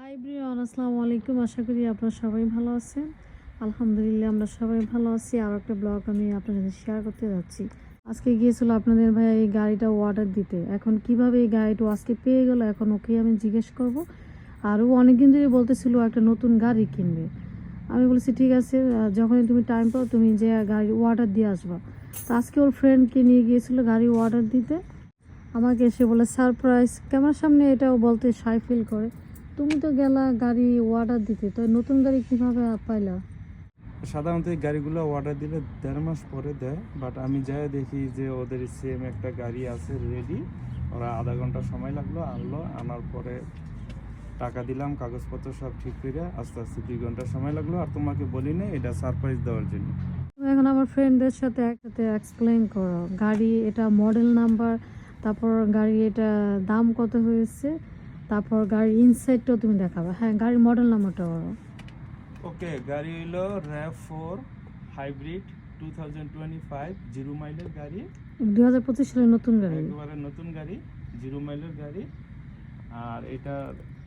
High Brian আসসালামু আলাইকুম। আশা করি আপনারা সবাই ভালো আছেন। আলহামদুলিল্লাহ, আমরা সবাই ভালো আছি। আর একটা ব্লগ আমি আপনাদের সাথে শেয়ার করতে যাচ্ছি। আজকে গিয়েছিল আপনাদের ভাই এই গাড়িটা অর্ডার দিতে। এখন কীভাবে এই গাড়িটা আজকে পেয়ে গেল, এখন ওকে আমি জিজ্ঞেস করব। আর ও অনেকদিন ধরে বলতেছিল একটা নতুন গাড়ি কিনবে। আমি বলেছি, ঠিক আছে যখনই তুমি টাইম পাও, তুমি যে গাড়ি অর্ডার দিয়ে আসবা। তো আজকে ওর ফ্রেন্ডকে নিয়ে গিয়েছিল গাড়ি অর্ডার দিতে। আমাকে এসে বলে সারপ্রাইজ ক্যামেরার সামনে এটাও বলতে সাই ফিল করে। তুমি তো গেলা গাড়ি অর্ডার দিতে তো নতুন গাড়ি কীভাবে পাইলা? সাধারণত এই গাড়িগুলো অর্ডার দিলে দেড় মাস পরে দেয় বাট আমি যাই দেখি যে ওদের সেম একটা গাড়ি আছে রেডি ওরা আধা ঘণ্টা সময় লাগল আনলো আনার পরে টাকা দিলাম কাগজপত্র সব ঠিক করে আস্তে আস্তে দুই ঘণ্টা সময় লাগল আর তোমাকে বলি না এটা সারপ্রাইজ দেওয়ার জন্য। এখন আমার ফ্রেন্ডদের সাথে একসাথে এক্সপ্লেন করো গাড়ি এটা মডেল নাম্বার তারপর গাড়ি এটা দাম কত হয়েছে তারপর গাড়ির ইনসাইডটাও তুমি দেখাবে। হ্যাঁ গাড়ির মডেল নাম্বারটা বলো। ওকে গাড়ি হইল RAV four hybrid two thousand twenty five zero মাইলের গাড়ি। দুই হাজার পঁচিশ সালের নতুন গাড়ি। একেবারে নতুন গাড়ি জিরো মাইলের গাড়ি। আর এটা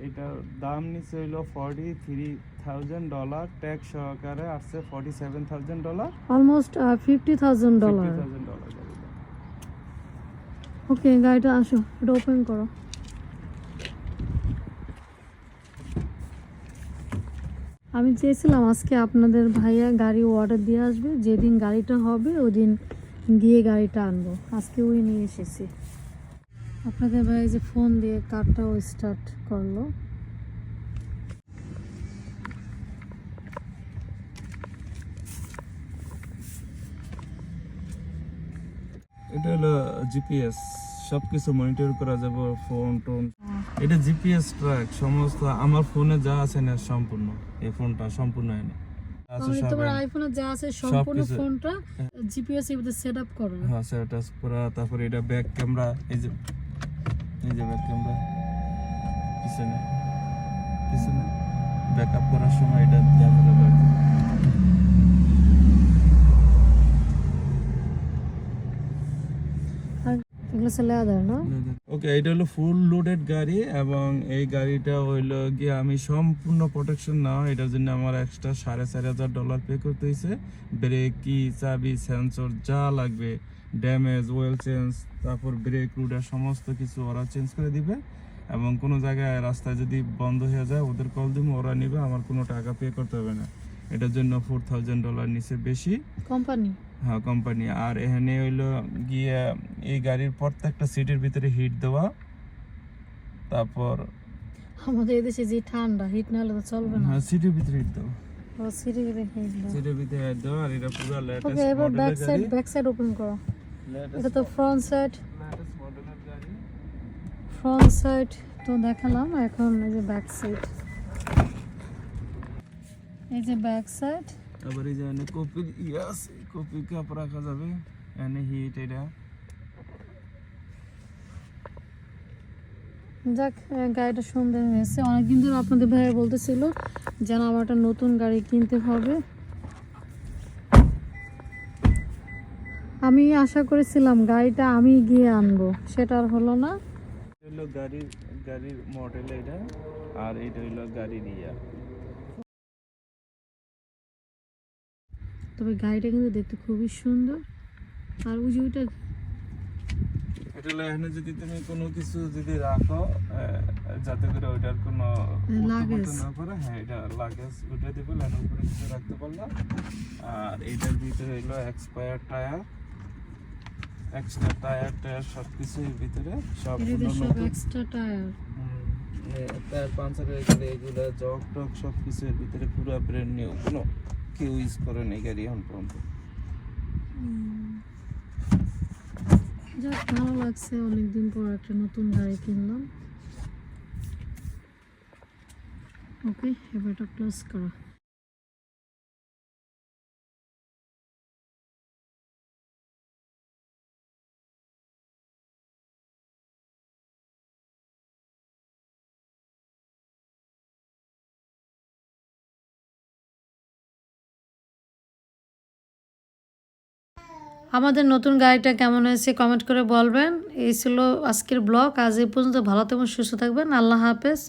এটার দাম নিচে হইল forty three thousand dollar tax সহকারে আসছে forty seven thousand dollar almost fifty thousand dollar okay গাড়িটা। আসো এটা ওপেন করো। আমি চেয়েছিলাম আজকে আপনাদের ভাইয়া গাড়ি অর্ডার দিয়ে আসবে, যেদিন গাড়িটা হবে ওই দিন গিয়ে গাড়িটা আনব। আজকে ওই নিয়ে এসেছি। আপনাদের ভাই যে ফোন দিয়ে কারটাও স্টার্ট করল। এটা হলো জিপিএস সবকিছু মনিটর করা যাবে ফোন টোন এটা জিপিএস ট্র্যাক সমস্ত আমার ফোনে যা আছে না সম্পূর্ণ। এই ফোনটা সম্পূর্ণ এনে। আছে তাহলে তোমার আইফোনে যা আছে সম্পূর্ণ ফোনটা জিপিএস এর ভিতরে সেট আপ করো। হ্যাঁ তারপরে এটা ব্যাক ক্যামেরা এই যে এই যে ব্যাক ক্যামেরা পিছনে পিছনে। ব্যাকআপ করার সময় এটা দেখা যাবে আর কি। আর ওকে এটা হলো ফুল লোডেড গাড়ি এবং এই গাড়িটা গিয়ে আমি সম্পূর্ণ প্রোটেকশন এটার জন্য আমার এক্সট্রা সাড়ে চার হাজার ডলার পে করতে হয়েছে ব্রেক কি চাবি সেন্সর যা লাগবে ড্যামেজ ওয়েল চেঞ্জ তারপর ব্রেক রুডার সমস্ত কিছু ওরা চেঞ্জ করে দিবে। এবং কোনো জায়গায় রাস্তায় যদি বন্ধ হয়ে যায়, ওদের কল দিব, ওরা নিবে, আমার কোনো টাকা পে করতে হবে না। এটার জন্য ফোর থাউজেন্ড ডলার নিচে বেশি। কোম্পানি হ্যাঁ কোম্পানি আর এখানে হইল গিয়ে এই গাড়ির প্রত্যেকটা সিটের ভিতরে হিট দেওয়া। তারপর আমাদের এদেশে যে ঠান্ডা হিট না হলে তো চলবে না। হ্যাঁ সিটের ভিতরে হিট দেওয়া। ও সিটি হিট দাও সিটের ভিতরে হিট দেওয়া আর এটা পুরো ওকে এবার back side back side open করো। এটা তো ফ্রন্ট সাইড লেটেস্ট মডেলের গাড়ি। ফ্রন্ট সাইড তো দেখালাম এখন এই যে ব্যাক সাইড এই যে ব্যাক সাইড আবার এই যে এনে কপি ইয়াস কপি কাপ রাখা যাবে। এনে হিট এটা। যাক গাড়িটা সুন্দর হয়েছে। অনেকদিন ধরে আপনাদের ভাইয়া বলতেছিল যেন আমার একটা নতুন গাড়ি কিনতে হবে। আমি আশা করেছিলাম গাড়িটা আমি গিয়ে আনব সেটা আর হলো না। এটা গাড়ির গাড়ির মডেল এটা। আর এটা হইল গাড়ির ইয়া। তবে গাড়িটা কিন্তু দেখতে খুবই সুন্দর। আর ওই যে ওইটা এটা এখানে যদি তুমি কোনো কিছু যদি রাখো যাতে করে ওইটার কোনো লাগেজ। না করে হ্যাঁ এটা লাগেজ দিবে উপরে কিছু রাখতে পারলাম আর এইটার ভিতরে হলো expire tyre extra tyre tyre সব ভিতরে সব এক্সট্রা টায়ার টায়ার পাঞ্চারের এগুলো জগ টক সব ভিতরে পুরো ব্র্যান্ড নিউ কোনো কেউ ইউজ করে নাই গাড়ি এখন পর্যন্ত? যাক, ভালো লাগছে। অনেকদিন পর একটা নতুন গাড়ি কিনলাম। ওকে এবার এটা ক্লোজ করো আমাদের নতুন গাড়িটা কেমন হয়েছে কমেন্ট করে বলবেন। এই ছিল আজকের ব্লগ আজ এই পর্যন্ত ভালো তেমন সুস্থ থাকবেন। আল্লাহ হাফেজ।